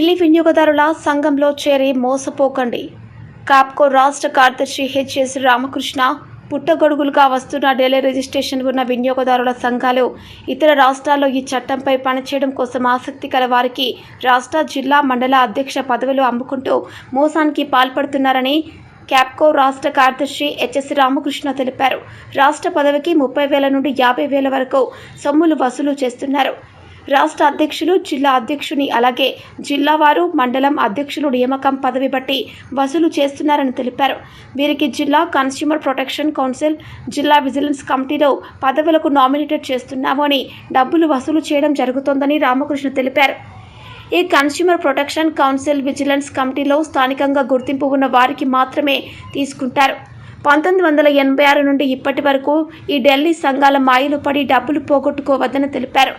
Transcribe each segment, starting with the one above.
ఢిల్లీ వినియోగదారుల సంఘంలో చేరి మోసపోకండి. కాప్కో రాష్ట్ర కార్యదర్శి హెచ్ఎస్ రామకృష్ణ పుట్టగొడుగులుగా వస్తున్న ఢిల్లీ రిజిస్ట్రేషన్ ఉన్న వినియోగదారుల సంఘాలు ఇతర రాష్ట్రాల్లో ఈ చట్టంపై పనిచేయడం కోసం ఆసక్తి కల వారికి రాష్ట్ర జిల్లా మండల అధ్యక్ష పదవులు అమ్ముకుంటూ మోసానికి పాల్పడుతున్నారని క్యాప్కో రాష్ట్ర కార్యదర్శి హెచ్ఎస్ రామకృష్ణ తెలిపారు. రాష్ట్ర పదవికి ముప్పై వేల నుండి యాభై వేల వరకు సొమ్ములు వసూలు చేస్తున్నారు. రాష్ట్ర అధ్యక్షులు జిల్లా అధ్యక్షుని అలాగే జిల్లావారు మండలం అధ్యక్షులు నియామకం పదవి బట్టి వసూలు చేస్తున్నారని తెలిపారు. వీరికి జిల్లా కన్స్యూమర్ ప్రొటెక్షన్ కౌన్సిల్ జిల్లా విజిలెన్స్ కమిటీలో పదవులకు నామినేటెడ్ చేస్తున్నాము అని డబ్బులు వసూలు చేయడం జరుగుతోందని రామకృష్ణ తెలిపారు. ఈ కన్స్యూమర్ ప్రొటెక్షన్ కౌన్సిల్ విజిలెన్స్ కమిటీలో స్థానికంగా గుర్తింపు ఉన్న వారికి మాత్రమే తీసుకుంటారు. పంతొమ్మిది వందల ఎనభై ఆరు నుండి ఇప్పటి వరకు ఈ ఢిల్లీ సంఘాల మాయలు పడి డబ్బులు పోగొట్టుకోవద్దని తెలిపారు.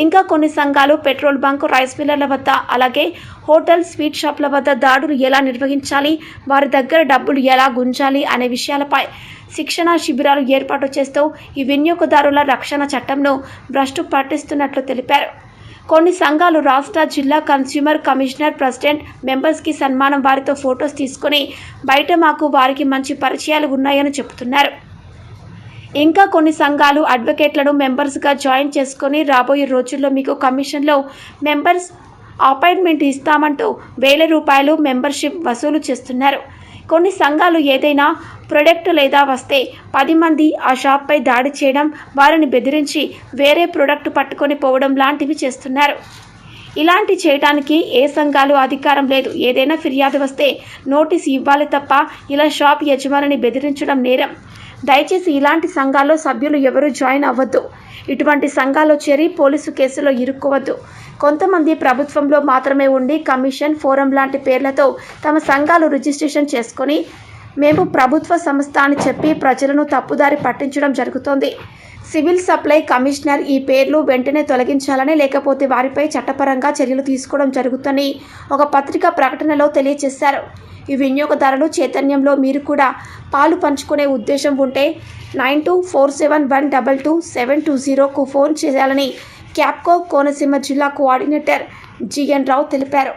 ఇంకా కొన్ని సంఘాలు పెట్రోల్ బంక్ రైస్ మిల్లర్ల వద్ద అలాగే హోటల్ స్వీట్ షాప్ల వద్ద దాడులు ఎలా నిర్వహించాలి వారి దగ్గర డబ్బులు ఎలా గుంజాలి అనే విషయాలపై శిక్షణ శిబిరాలు ఏర్పాటు చేస్తూ ఈ వినియోగదారుల రక్షణ చట్టంను భ్రష్టు పట్టిస్తున్నట్లు తెలిపారు. కొన్ని సంఘాలు రాష్ట్ర జిల్లా కన్స్యూమర్ కమిషనర్ ప్రెసిడెంట్ మెంబర్స్కి సన్మానం వారితో ఫొటోస్ తీసుకొని బయట మాకు వారికి మంచి పరిచయాలు ఉన్నాయని చెబుతున్నారు. ఇంకా కొన్ని సంఘాలు అడ్వకేట్లను మెంబర్స్గా జాయిన్ చేసుకొని రాబోయే రోజుల్లో మీకు కమిషన్లో మెంబర్స్ అపాయింట్మెంట్ ఇస్తామంటూ వేల రూపాయలు మెంబర్షిప్ వసూలు చేస్తున్నారు. కొన్ని సంఘాలు ఏదైనా ప్రొడక్ట్ లేదా వస్తే పది మంది ఆ షాప్పై దాడి చేయడం వారిని బెదిరించి వేరే ప్రొడక్ట్ పట్టుకొని పోవడం లాంటివి చేస్తున్నారు. ఇలాంటి చేయడానికి ఏ సంఘాలు అధికారం లేదు. ఏదైనా ఫిర్యాదు వస్తే నోటీస్ ఇవ్వాలి తప్ప ఇలా షాప్ యజమానిని బెదిరించడం నేరం. దయచేసి ఇలాంటి సంఘాల్లో సభ్యులు ఎవరూ జాయిన్ అవ్వద్దు. ఇటువంటి సంఘాల్లో చేరి పోలీసు కేసులో ఇరుక్కోవద్దు. కొంతమంది ప్రభుత్వంలో మాత్రమే ఉండి కమిషన్ ఫోరం లాంటి పేర్లతో తమ సంఘాలు రిజిస్ట్రేషన్ చేసుకొని మేము ప్రభుత్వ సంస్థ అని చెప్పి ప్రజలను తప్పుదారి పట్టించడం జరుగుతోంది. సివిల్ సప్లై కమిషనర్ ఈ పేర్లు వెంటనే తొలగించాలని లేకపోతే వారిపై చట్టపరంగా చర్యలు తీసుకోవడం జరుగుతుందని ఒక పత్రికా ప్రకటనలో తెలియజేశారు. ఈ వినియోగదారులు చైతన్యంలో మీరు కూడా పాలు పంచుకునే ఉద్దేశం ఉంటే nine two four seven one double two seven two జీరోకు phone చేయాలని క్యాప్కో కోనసీమ జిల్లా కోఆర్డినేటర్ జిఎన్ రావు తెలిపారు.